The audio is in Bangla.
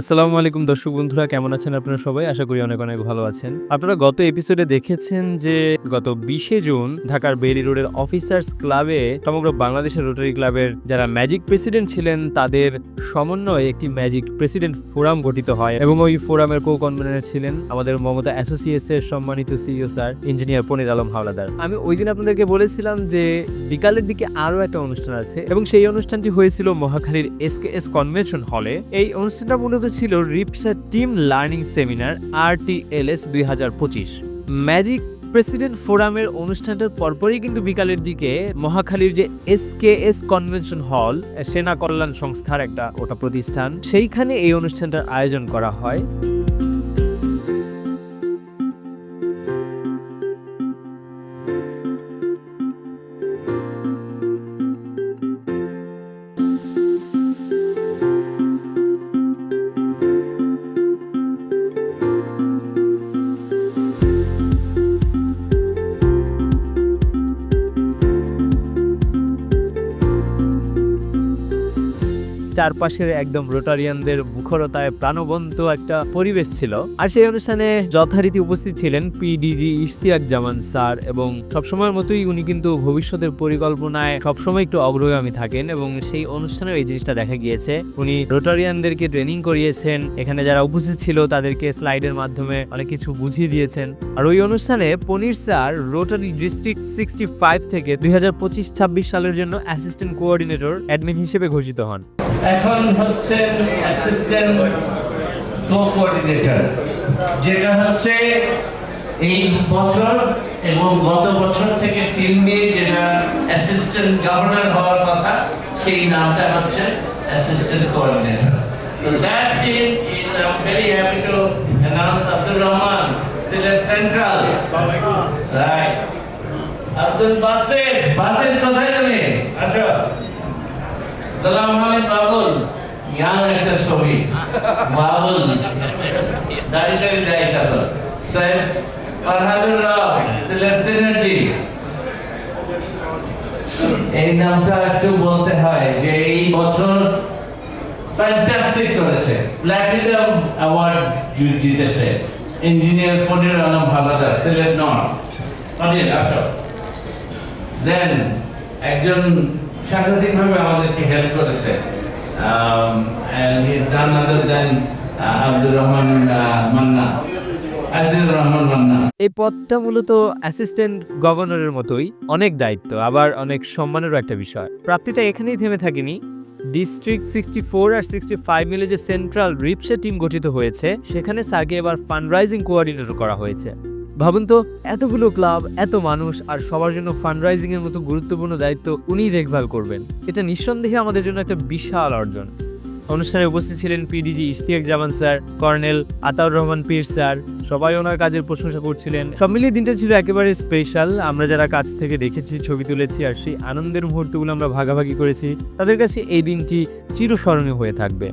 আসসালামু আলাইকুম দর্শক বন্ধুরা, কেমন আছেন আপনারা সবাই? আশা করি অনেক অনেক ভালো আছেন। আপনারা গত এপিসোডে দেখেছেন যে গত বিশে জুন ঢাকার বেরি রোডের অফিসার্স ক্লাবে সমগ্র বাংলাদেশের রোটারি ক্লাবের যারা ম্যাজিক প্রেসিডেন্ট ছিলেন, তাদের সমন্বয়ে একটি ম্যাজিক প্রেসিডেন্ট ফোরাম গঠিত হয় এবং ওই ফোরামের কো কনভেনার ছিলেন আমাদের মমতা অ্যাসোসিয়েটস এর সম্মানিত CEO sir engineer Ponir Alam Howladar. আমি ওই দিন আপনাদেরকে বলেছিলাম যে বিকালের দিকে আরও একটা অনুষ্ঠান আছে এবং সেই অনুষ্ঠানটি হয়েছিল মহাখালীর এসকেএস কনভেনশন হলে এই অনুষ্ঠানটা মূলত ছিল Ripsa team learning seminar T L S S দুই হাজার পঁচিশ। ম্যাজিক প্রেসিডেন্ট ফোরামের অনুষ্ঠানটার পরপরই কিন্তু বিকালের দিকে মহাখালীর যে S K S convention hall, সেনা কল্যাণ সংস্থার একটা ওটা প্রতিষ্ঠান, সেইখানে এই অনুষ্ঠানটার আয়োজন করা হয়। চারপাশের একদম রোটারিয়ানদের মুখরতায় প্রাণবন্ত একটা পরিবেশ ছিল। আর সেই অনুষ্ঠানে যথারীতি উপস্থিত ছিলেন পিডিজি ইশতিয়াক জামান স্যার এবং সবসময়ের মতোই উনি কিন্তু ভবিষ্যতের পরিকল্পনায় সবসময় একটু অগ্রগামী থাকেন এবং সেই অনুষ্ঠানেও এই জিনিসটা দেখা গিয়েছে। উনি রোটারিয়ানদেরকে ট্রেনিং করিয়েছেন, এখানে যারা উপস্থিত ছিল তাদেরকে স্লাইডের মাধ্যমে অনেক কিছু বুঝিয়ে দিয়েছেন। আর ওই অনুষ্ঠানে Ponir sir Rotary district sixty five থেকে দুই হাজার পঁচিশ ছাব্বিশ সালের জন্য অ্যাসিস্ট্যান্ট কোঅর্ডিনেটর অ্যাডমিন হিসেবে ঘোষিত হন। এখন হচ্ছেন অ্যাসিস্ট্যান্ট কোঅর্ডিনেটর যেটা হচ্ছে এই বছর এবং গত বছর থেকে টিম নিয়ে যেটা অ্যাসিস্ট্যান্ট গভর্নর হওয়ার কথা সেই নামটা হচ্ছে assistant coordinator So that team is I'm very happy to announce Abdul Rahman, Silat Central. Right. Abdul Basir Basir কোথায় তুমি আসো সালাম আলাইকুম, বাবুল। ইয়াং একটা ছবি। বাবুল দাড়ি টাড়ি যাই স্যার ফারহাদুর রাও সিলেট এই নামটা একটু বলতে হয় যে এই বছর ফ্যান্টাস্টিক করেছে। প্ল্যাটিনাম অ্যাওয়ার্ড জিতেছে। Engineer Ponir Alam Haladar, Sylhet north. পনির, আসো। দেন একজন সাংঘাতিকভাবে আমাদেরকে হেল্প করেছে। এই পদটা মূলত অ্যাসিস্ট্যান্ট গভর্নরের মতোই, অনেক দায়িত্ব, আবার অনেক সম্মানেরও একটা বিষয়। প্রাপ্তিটা এখানেই থেমে থাকেনি। ডিস্ট্রিক্ট সিক্সটি ফোর আর সিক্সটি ফাইভ মিলে যে সেন্ট্রাল রিপসা টিম গঠিত হয়েছে, সেখানে স্যারকে এবার ফান্ডরাইজিং কোঅর্ডিনেটর করা হয়েছে। ভাবুন তো, এতগুলো ক্লাব, এত মানুষ আর সবার জন্য ফান্ডরাইজিং এর মতো গুরুত্বপূর্ণ দায়িত্ব উনিই দেখভাল করবেন। এটা নিঃসন্দেহে আমাদের জন্য একটা বিশাল অর্জন। অনুষ্ঠানে উপস্থিত ছিলেন PDG Ishtiaq Zaman sir, colonel Ataur Rahman Pir sir, সবাই ওনার কাজের প্রশংসা করছিলেন। সব মিলিয়ে দিনটা ছিল একেবারে স্পেশাল আমরা যারা কাছ থেকে দেখেছি, ছবি তুলেছি আর সেই আনন্দের মুহূর্তগুলো আমরা ভাগাভাগি করেছি, তাদের কাছে এই দিনটি চিরস্মরণীয় হয়ে থাকবে।